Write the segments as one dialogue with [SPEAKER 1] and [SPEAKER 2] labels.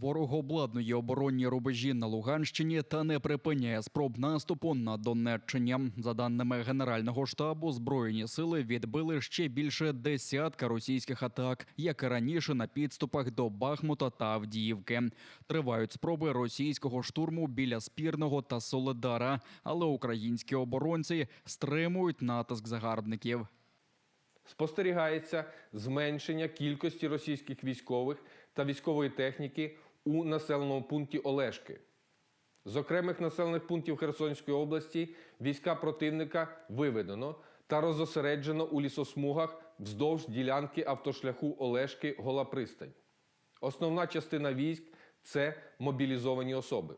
[SPEAKER 1] Ворог обладнує оборонні рубежі на Луганщині та не припиняє спроб наступу на Донеччині. За даними Генерального штабу, збройні сили відбили ще більше десятка російських атак, як і раніше на підступах до Бахмута та Авдіївки. Тривають спроби російського штурму біля спірного та Соледара, але українські оборонці стримують натиск загарбників.
[SPEAKER 2] Спостерігається зменшення кількості російських військових та військової техніки у населеному пункті Олешки. З окремих населених пунктів Херсонської області війська противника виведено та розосереджено у лісосмугах вздовж ділянки автошляху Олешки Голапристань. Основна частина військ це мобілізовані особи.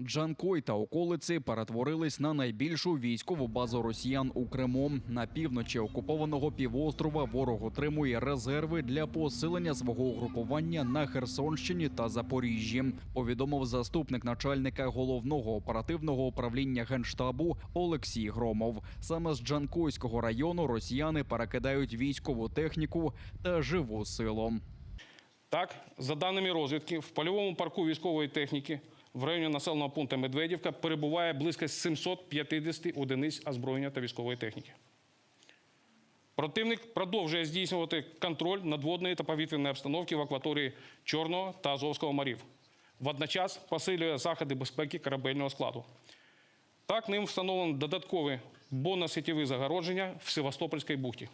[SPEAKER 1] Джанкой та околиці перетворились на найбільшу військову базу росіян у Криму. На півночі окупованого півострова ворог отримує резерви для посилення свого угрупування на Херсонщині та Запоріжжі. Повідомив заступник начальника головного оперативного управління генштабу Олексій Громов. Саме з Джанкойського району росіяни перекидають військову техніку та живу силу.
[SPEAKER 3] Так, за даними розвідки, в польовому парку військової техніки в районі населеного пункту Медведівка перебуває близько 750 одиниць озброєння та військової техніки. Противник продовжує здійснювати контроль надводної та повітряної обстановки в акваторії Чорного та Азовського морів. Водночас посилює заходи безпеки корабельного складу. Так, ним встановлено додаткові бонно-сетєві загородження в Севастопольській бухті.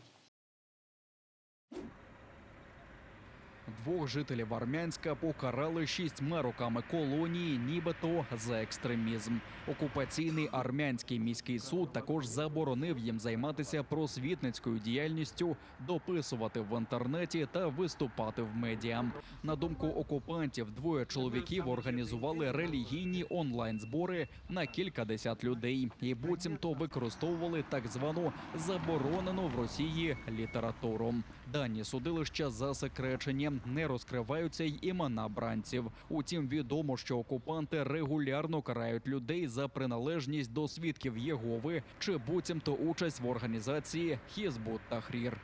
[SPEAKER 1] Двох жителів Армянська покарали шістьма роками колонії, нібито за екстремізм. Окупаційний армянський міський суд також заборонив їм займатися просвітницькою діяльністю, дописувати в інтернеті та виступати в медіа. На думку окупантів, двоє чоловіків організували релігійні онлайн-збори на кілька десят людей і буцімто використовували так звану заборонену в Росії літературу. Дані судилища засекречені, не розкриваються й імена бранців. Утім, відомо, що окупанти регулярно карають людей за приналежність до свідків Єгови чи буцімто участь в організації Хізбут Тахрір.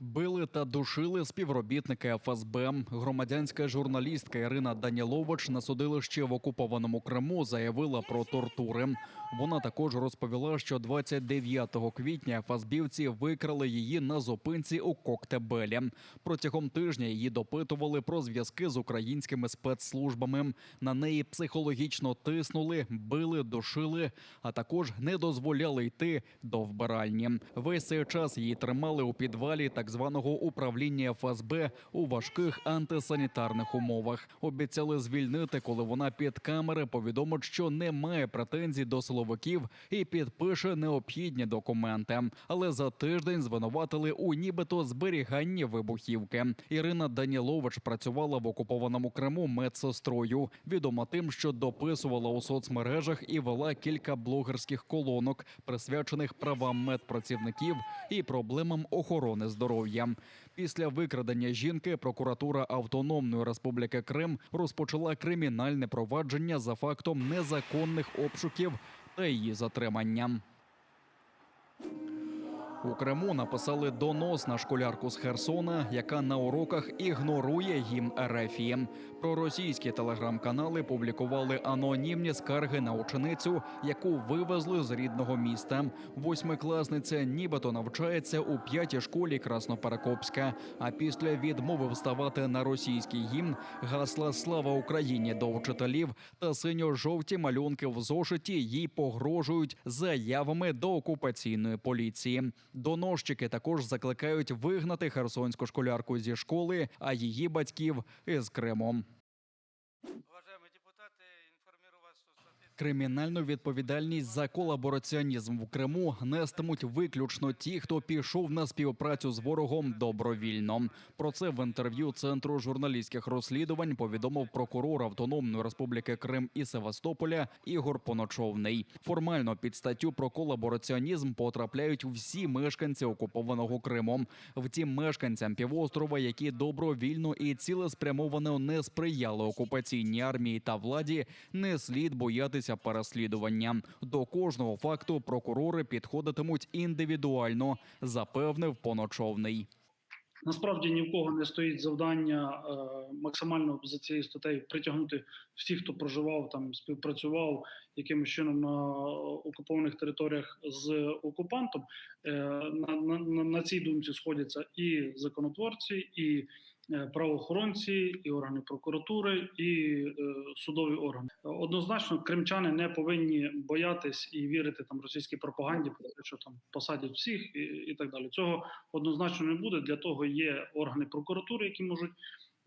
[SPEAKER 1] Били та душили співробітника ФСБ. Громадянська журналістка Ірина Данілович на судилищі в окупованому Криму заявила про тортури. Вона також розповіла, що 29 квітня ФСБівці викрали її на зупинці у Коктебелі. Протягом тижня її допитували про зв'язки з українськими спецслужбами. На неї психологічно тиснули, били, душили, а також не дозволяли йти до вбиральні. Весь цей час її тримали у підвалі так званого управління ФСБ у важких антисанітарних умовах. Обіцяли звільнити, коли вона під камери повідомить, що не має претензій до силовиків і підпише необхідні документи. Але за тиждень звинуватили у нібито зберіганні вибухівки. Ірина Данілович працювала в окупованому Криму медсестрою. Відома тим, що дописувала у соцмережах і вела кілька блогерських колонок, присвячених правам медпрацівників і проблемам охорони здоров'я. Після викрадення жінки прокуратура Автономної Республіки Крим розпочала кримінальне провадження за фактом незаконних обшуків та її затримання. У Криму написали донос на школярку з Херсона, яка на уроках ігнорує гімн Ерефії. Проросійські телеграм-канали публікували анонімні скарги на ученицю, яку вивезли з рідного міста. Восьмикласниця нібито навчається у п'ятій школі Красноперекопська. А після відмови вставати на російський гімн гасла Слава Україні до вчителів та синьо-жовті малюнки в зошиті їй погрожують заявами до окупаційної поліції. Доносчики також закликають вигнати херсонську школярку зі школи, а її батьків із Криму. Кримінальну відповідальність за колабораціонізм в Криму нестимуть виключно ті, хто пішов на співпрацю з ворогом добровільно. Про це в інтерв'ю центру журналістських розслідувань повідомив прокурор Автономної Республіки Крим і Севастополя Ігор Поночовний. Формально під статтю про колабораціонізм потрапляють всі мешканці окупованого Криму. Втім, мешканцям півострова, які добровільно і цілеспрямовано не сприяли окупаційній армії та владі, не слід боятися почалися переслідування. До кожного факту прокурори підходитимуть індивідуально, запевнив поночовний.
[SPEAKER 4] Насправді ні в кого не стоїть завдання е, максимально за цією статтею притягнути всіх, хто проживав там, співпрацював якимось чином на окупованих територіях з окупантом. Е, на, на, на- цій думці сходяться і законотворці, і правоохоронці, і органи прокуратури, і е, судові органи. Однозначно, кримчани не повинні боятись і вірити там російській пропаганді про те, що там посадять всіх і, і так далі. Цього однозначно не буде. Для того є органи прокуратури, які можуть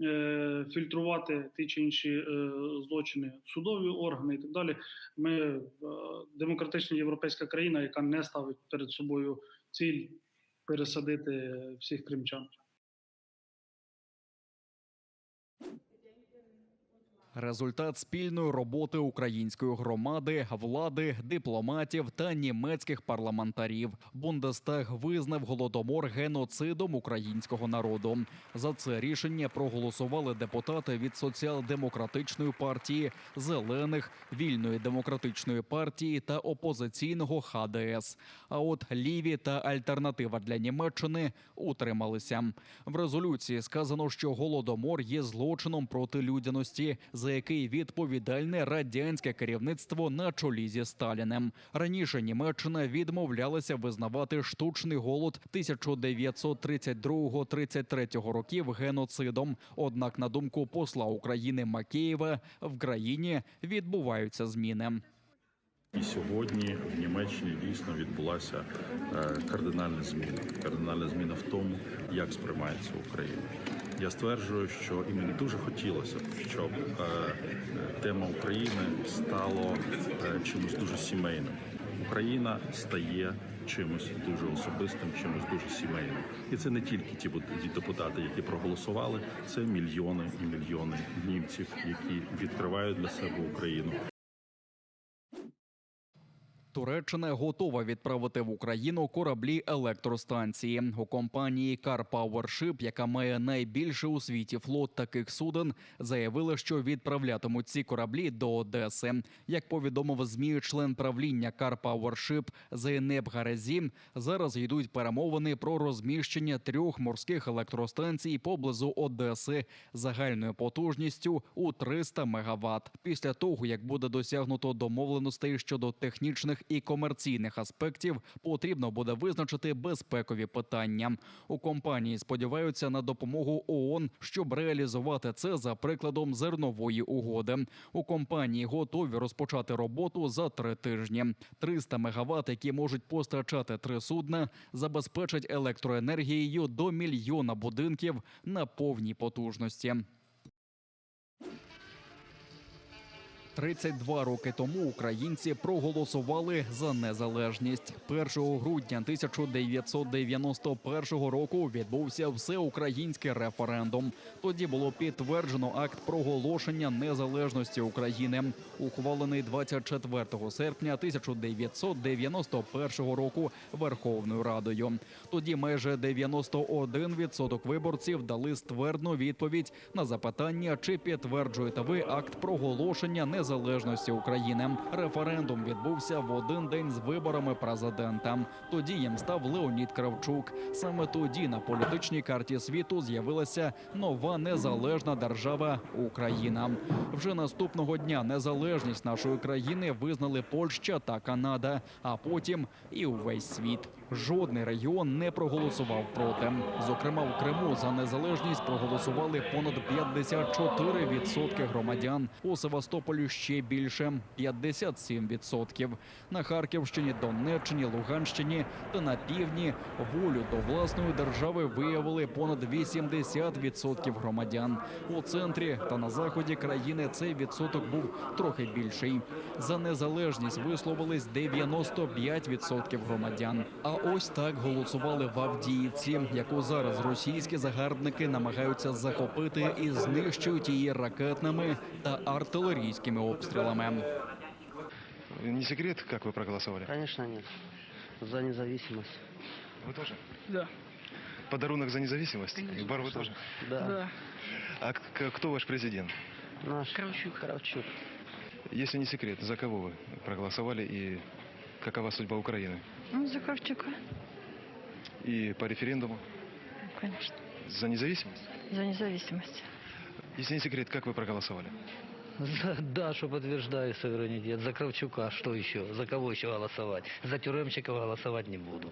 [SPEAKER 4] е, фільтрувати ті чи інші е, злочини, судові органи і так далі. Ми е, демократична європейська країна, яка не ставить перед собою ціль пересадити всіх кримчан.
[SPEAKER 1] Результат спільної роботи української громади, влади, дипломатів та німецьких парламентарів. Бундестаг визнав голодомор геноцидом українського народу. За це рішення проголосували депутати від соціал-демократичної партії, зелених, вільної демократичної партії та опозиційного ХДС. А от ліві та альтернатива для Німеччини утрималися. В резолюції сказано, що голодомор є злочином проти людяності, за який відповідальне радянське керівництво на чолі зі Сталіним. Раніше Німеччина відмовлялася визнавати штучний голод 1932-33 років геноцидом. Однак, на думку посла України Макеєва, в країні відбуваються зміни.
[SPEAKER 5] І сьогодні в Німеччині дійсно відбулася е, кардинальна зміна. Кардинальна зміна в тому, як сприймається Україна. Я стверджую, що і мені дуже хотілося б, щоб е, тема України стало е, чимось дуже сімейним. Україна стає чимось дуже особистим, чимось дуже сімейним. І це не тільки ті депутати, які проголосували, це мільйони і мільйони німців, які відкривають для себе Україну,
[SPEAKER 1] Туреччина готова відправити в Україну кораблі електростанції. У компанії Car Power Ship, яка має найбільший у світі флот таких суден, заявили, що відправлятимуть ці кораблі до Одеси. Як повідомив змі член правління Car Power Ship Зейнеб Гарезі, зараз йдуть перемовини про розміщення трьох морських електростанцій поблизу Одеси загальною потужністю у 300 мегаватт. Після того, як буде досягнуто домовленостей щодо технічних і комерційних аспектів, потрібно буде визначити безпекові питання. У компанії сподіваються на допомогу ООН, щоб реалізувати це за прикладом зернової угоди. У компанії готові розпочати роботу за три тижні. 300 мегаватт, які можуть постачати три судна, забезпечать електроенергією до мільйона будинків на повній потужності. 32 роки тому українці проголосували за незалежність. 1 грудня 1991 року відбувся всеукраїнський референдум. Тоді було підтверджено акт проголошення незалежності України, ухвалений 24 серпня 1991 року Верховною Радою. Тоді майже 91% виборців дали ствердну відповідь на запитання, чи підтверджуєте ви акт проголошення незалежності України. Референдум відбувся в один день з виборами президента. Тоді їм став Леонід Кравчук. Саме тоді на політичній карті світу з'явилася нова незалежна держава Україна. Вже наступного дня незалежність нашої країни визнали Польща та Канада, а потім і увесь світ. Жодний регіон не проголосував проти. Зокрема, в Криму за незалежність проголосували понад 54% громадян. У Севастополі ще більше 57%. На Харківщині, Донеччині, Луганщині та на півдні волю до власної держави виявили понад 80% громадян. У центрі та на заході країни цей відсоток був трохи більший. За незалежність висловились 95% громадян. А ось так голосували в Авдіївці, яку зараз російські загарбники намагаються захопити і знищують її ракетними та артилерійськими обстрілами.
[SPEAKER 6] Не секрет, как вы проголосовали?
[SPEAKER 7] Конечно нет. За независимость.
[SPEAKER 6] Вы тоже?
[SPEAKER 7] Да.
[SPEAKER 6] Подарунок за независимость? И бар вы тоже?
[SPEAKER 7] Да.
[SPEAKER 6] А к- к- кто ваш президент?
[SPEAKER 7] Наш Кравчук. Кравчук.
[SPEAKER 6] Если не секрет, за кого вы проголосовали и какова судьба Украины?
[SPEAKER 8] Ну, за Кравчука,
[SPEAKER 6] И по референдуму?
[SPEAKER 8] конечно.
[SPEAKER 6] За независимость?
[SPEAKER 8] За независимость.
[SPEAKER 6] Если не секрет, как вы проголосовали?
[SPEAKER 7] За Дашу подтверждаю суверенитет. За Кравчука что еще? За кого еще голосовать? За тюремщиков голосовать не буду.